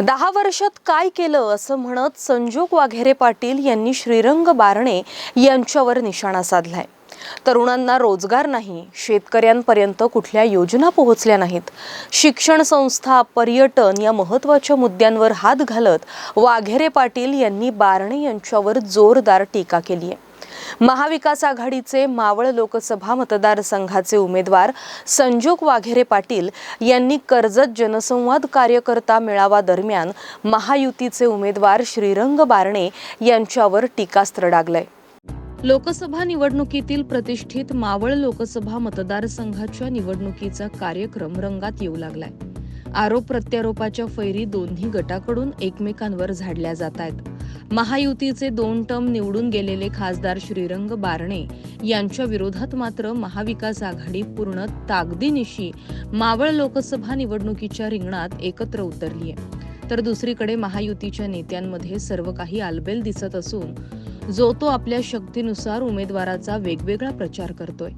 दहा वर्षात काय केलं असं म्हणत संजोग वाघेरे पाटील यांनी श्रीरंग बारणे यांच्यावर निशाणा साधलाय. तरुणांना रोजगार नाही शेतकऱ्यांपर्यंत कुठल्या योजना पोहोचल्या नाहीत. शिक्षण संस्था पर्यटन या महत्त्वाच्या मुद्द्यांवर हात घालत वाघेरे पाटील यांनी बारणे यांच्यावर जोरदार टीका केली आहे महाविकास आघाडीचे मावळ लोकसभा मतदारसंघाचे उमेदवार संजोग वाघेरे पाटील यांनी कर्जत जनसंवाद कार्यकर्ता मेळावा दरम्यान महायुतीचे उमेदवार श्रीरंग बारणे यांच्यावर टीकास्त्र डागलंय. लोकसभा निवडणुकीतील प्रतिष्ठित मावळ लोकसभा मतदारसंघाच्या निवडणुकीचा कार्यक्रम रंगात येऊ लागलाय. आरोप प्रत्यारोपाच्या फैरी दोन्ही गटाकडून एकमेकांवर झाडल्या जात आहेत. महायुतीचे दोन टर्म निवडून गेलेले खासदार श्रीरंग बारणे यांच्या विरोधात मात्र महाविकास आघाडी पूर्ण ताकदीनिशी मावळ लोकसभा निवडणुकीच्या रिंगणात एकत्र उतरली आहे तर दुसरीकडे महायुतीच्या नेत्यांमध्ये सर्व काही आलबेल दिसत असून जो तो आपल्या शक्तीनुसार उमेदवाराचा वेगवेगळा प्रचार करतोय.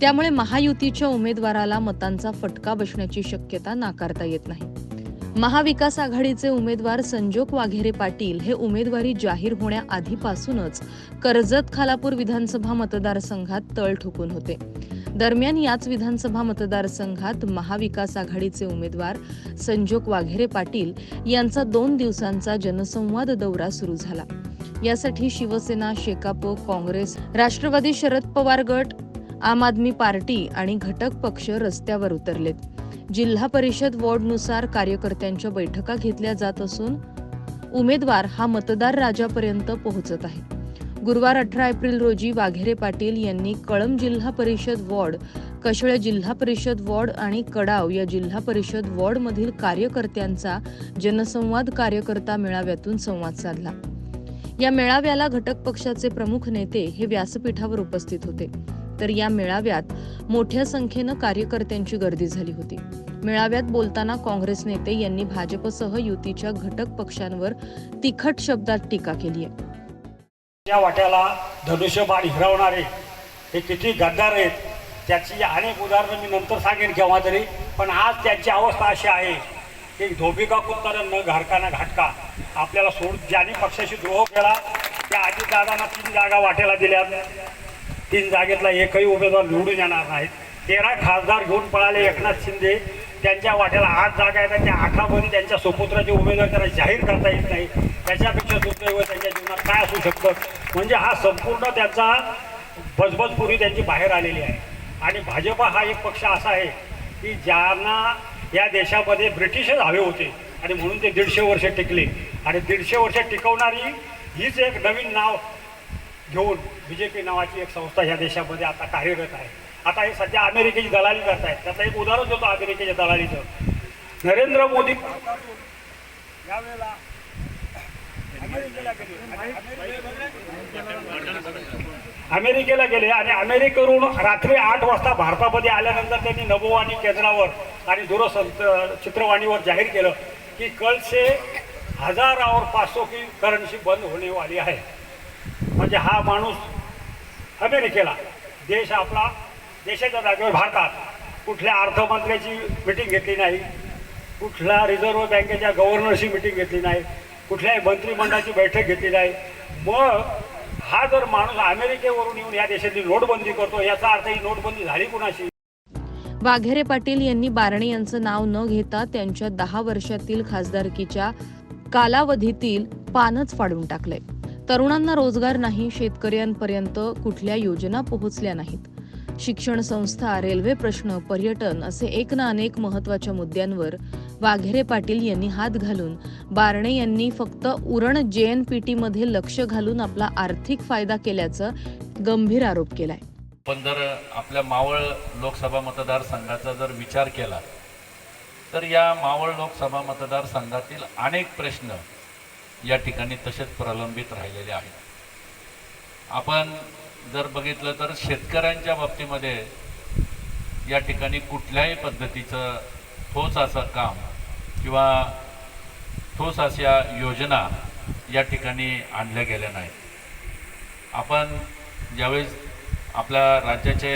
त्यामुळे महायुतीच्या उमेदवाराला मतांचा फटका बसण्याची शक्यता नाकारता येत नाही. महाविकास आघाडीचे उमेदवार संजोग वाघेरे पाटील हे उमेदवारी जाहीर होण्याआधीपासूनच कर्जत खालापूर विधानसभा मतदारसंघात तळ ठोकून होते. दरम्यान याच विधानसभा मतदारसंघात महाविकास आघाडीचे उमेदवार संजोग वाघेरे पाटील यांचा दोन दिवसांचा जनसंवाद दौरा सुरू झाला. यासाठी शिवसेना शेकाप काँग्रेस राष्ट्रवादी शरद पवार गट आम आदमी पार्टी आणि घटक पक्ष रस्त्यावर उतरलेत. जिल्हा परिषद वॉर्डनुसार कार्यकर्त्यांच्या बैठका घेतल्या जात असून उमेदवार हा मतदार राजापर्यंत पोहोचत आहे. गुरुवार अठरा एप्रिल रोजी वाघेरे पाटील यांनी कळंब जिल्हा परिषद वॉर्ड कशळे जिल्हा परिषद वॉर्ड आणि कडाव या जिल्हा परिषद वॉर्डमधील कार्यकर्त्यांचा जनसंवाद कार्यकर्ता मेळाव्यातून संवाद साधला. या मेळाव्याला घटक पक्षाचे प्रमुख नेते हे व्यासपीठावर उपस्थित होते. तर या मेळाव्यात मोठ्या संख्येनं कार्यकर्त्यांची गर्दी झाली होती. मेळाव्यात बोलताना काँग्रेस नेते यांनी भाजपसह युतीच्या घटक पक्षांवर तिखट शब्दात टीका केली आहे. या वाट्याला धनुष्यबाण हिरवणारे हे किती गद्दार आहेत त्याची अनेक उदाहरणं मी नंतर सांगेन केव्हा तरी पण आज त्यांची अवस्था अशी आहे की धोबिका कुत्ताना न घारकाना घाटका. आपल्याला सोड ज्याने पक्षाशी द्रोह केला त्या अजितदादांना तीन जागा वाट्याला दिल्या तीन जागेतला एकही उमेदवार निवडून येणार नाहीत. तेरा खासदार घेऊन पळाले एकनाथ शिंदे. त्यांच्या वाट्याला आठ जागा आहेत त्या आठामध्ये त्यांच्या सुपुत्राचे उमेदवार त्यांना जाहीर करता येत नाही. त्याच्यापेक्षा दुर्दैव त्यांच्या जीवनात काय असू शकतं? म्हणजे हा संपूर्ण त्यांचा बजबजपुरी त्यांची बाहेर आलेली आहे. आणि भाजपा हा एक पक्ष असा आहे की ज्यांना या देशामध्ये ब्रिटिशच हवे होते आणि म्हणून ते दीडशे वर्ष टिकले. आणि दीडशे वर्ष टिकवणारी हीच एक नवीन नाव घेऊन बी जे पी नावाची एक संस्था ह्या देशामध्ये आता कार्यरत आहे. आता हे सध्या अमेरिकेची दलाली करत आहेत त्याचं एक उदाहरण देतो अमेरिकेच्या दलालीचं. नरेंद्र मोदी यावेळेला अमेरिकेला गेले. आणि अमेरिकेवरून रात्री आठ वाजता भारतामध्ये आल्यानंतर त्यांनी नभोवाणी केंद्रावर आणि दूरसंत चित्रवाणीवर जाहीर केलं की कल से हजार और पाचशो की करन्सी बंद होणे वाली आहे. म्हणजे हा माणूस अमेरिकेला देश आपला देशाच्या जागेवर भारतात. कुठल्या अर्थमंत्र्याची मिटिंग घेतली नाही. कुठल्या रिझर्व्ह बँकेच्या गव्हर्नरची मिटिंग घेतली नाही. कुठल्याही मंत्रिमंडळाची बैठक घेतली नाही. मग हा जर माणूस अमेरिकेवरून येऊन या देशातली नोटबंदी करतो याचा अर्थ ही नोटबंदी झाली कुणाशी? वाघेरे पाटील यांनी बारणे यांचं नाव न घेता त्यांच्या दहा वर्षातील खासदारकीच्या कालावधीतील पानच फाडून टाकले. तरुणांना रोजगार नाही शेतकऱ्यांपर्यंत कुठल्या योजना पोहोचल्या नाहीत. शिक्षण संस्था रेल्वे प्रश्न पर्यटन असे एक ना अनेक महत्त्वाच्या मुद्द्यांवर वाघेरे पाटील यांनी हात घालून बारणे यांनी फक्त उरण जे एन पी मध्ये लक्ष घालून आपला आर्थिक फायदा केल्याचं गंभीर आरोप केलाय. पण जर आपल्या मावळ लोकसभा मतदारसंघाचा जर विचार केला तर या मावळ लोकसभा मतदारसंघातील अनेक प्रश्न या ठिकाणी तसेच प्रलंबित राहिलेले आहेत आपण जर बघितलं तर शेतकऱ्यांच्या बाबतीमध्ये या ठिकाणी कुठल्याही पद्धतीचं ठोस असं काम किंवा ठोस अशा योजना या ठिकाणी आणल्या गेल्या नाहीत. आपण ज्यावेळेस आपल्या राज्याचे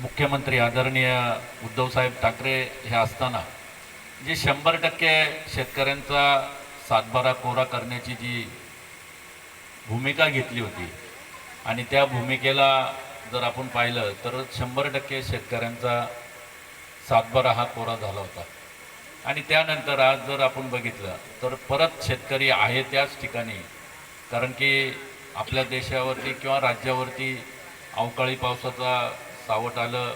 मुख्यमंत्री आदरणीय उद्धवसाहेब ठाकरे हे असताना जे शंभर टक्के शेतकऱ्यांचा सातबारा कोरा करण्याची जी भूमिका घेतली होती. आणि त्या भूमिकेला जर आपण पाहिलं तर शंभर टक्के शेतकऱ्यांचा सातबारा हा कोरा झाला होता. आणि त्यानंतर आज जर आपण बघितलं तर परत शेतकरी आहे त्याच ठिकाणी. कारण की आपल्या देशावरती किंवा राज्यावरती अवकाळी पावसाचा सावट आलं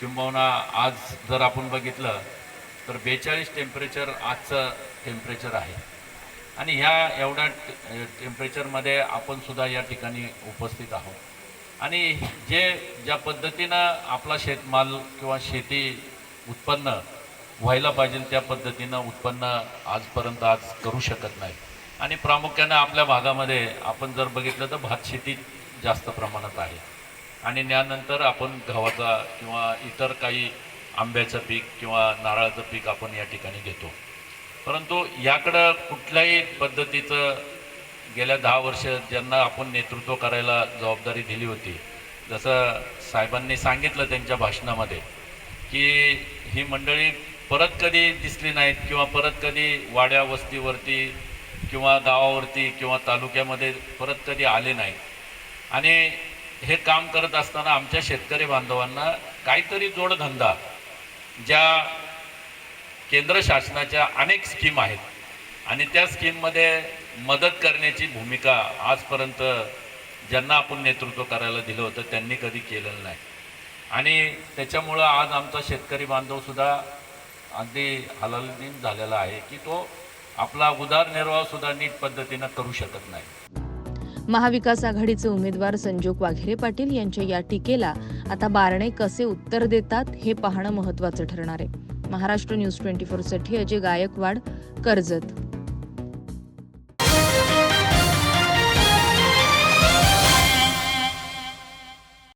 किंबहुना आज जर आपण बघितलं तर बेचाळीस टेम्परेचर आजचं टेम्परेचर आहे. आणि ह्या एवढ्या टेम्परेचरमध्ये आपण सुद्धा या ठिकाणी उपस्थित आहोत. आणि जे ज्या पद्धतीनं आपला शेतमाल किंवा शेती उत्पन्न व्हायला पाहिजे त्या पद्धतीनं उत्पन्न आजपर्यंत आज करू शकत नाही. आणि प्रामुख्यानं आपल्या भागामध्ये आपण जर बघितलं तर भात शेती जास्त प्रमाणात आहे. आणि त्यानंतर आपण गव्हाचा किंवा इतर काही आंब्याचं पीक किंवा नारळाचं पीक आपण या ठिकाणी घेतो. परंतु याकडं कुठल्याही पद्धतीचं गेल्या दहा वर्ष ज्यांना आपण नेतृत्व करायला जबाबदारी दिली होती जसं साहेबांनी सांगितलं त्यांच्या भाषणामध्ये की ही मंडळी परत कधी दिसली नाहीत किंवा परत कधी वाड्या वस्तीवरती किंवा गावावरती किंवा तालुक्यामध्ये परत कधी आले नाहीत. आणि हे काम करत असताना आमच्या शेतकरी बांधवांना काहीतरी जोडधंदा ज्या केंद्र शासनाच्या अनेक स्कीम आहेत आणि त्या स्कीममध्ये मदत करण्याची भूमिका आजपर्यंत ज्यांना आपण नेतृत्व करायला दिलं होतं त्यांनी कधी केलेलं नाही. आणि त्याच्यामुळं आज आमचा शेतकरी बांधवसुद्धा अगदी हलालीन झालेला आहे की तो आपला उदारनिर्वाहसुद्धा नीट पद्धतीनं करू शकत नाही. महाविकास आघाडीचे उमेदवार संजोग वाघेरे पाटील यांच्या या टीकेला आता बारणे कसे उत्तर देतात हे पाहणं महत्त्वाचं ठरणार आहे. महाराष्ट्र न्यूज ट्वेंटी फोरसाठी अजय गायकवाड कर्जत.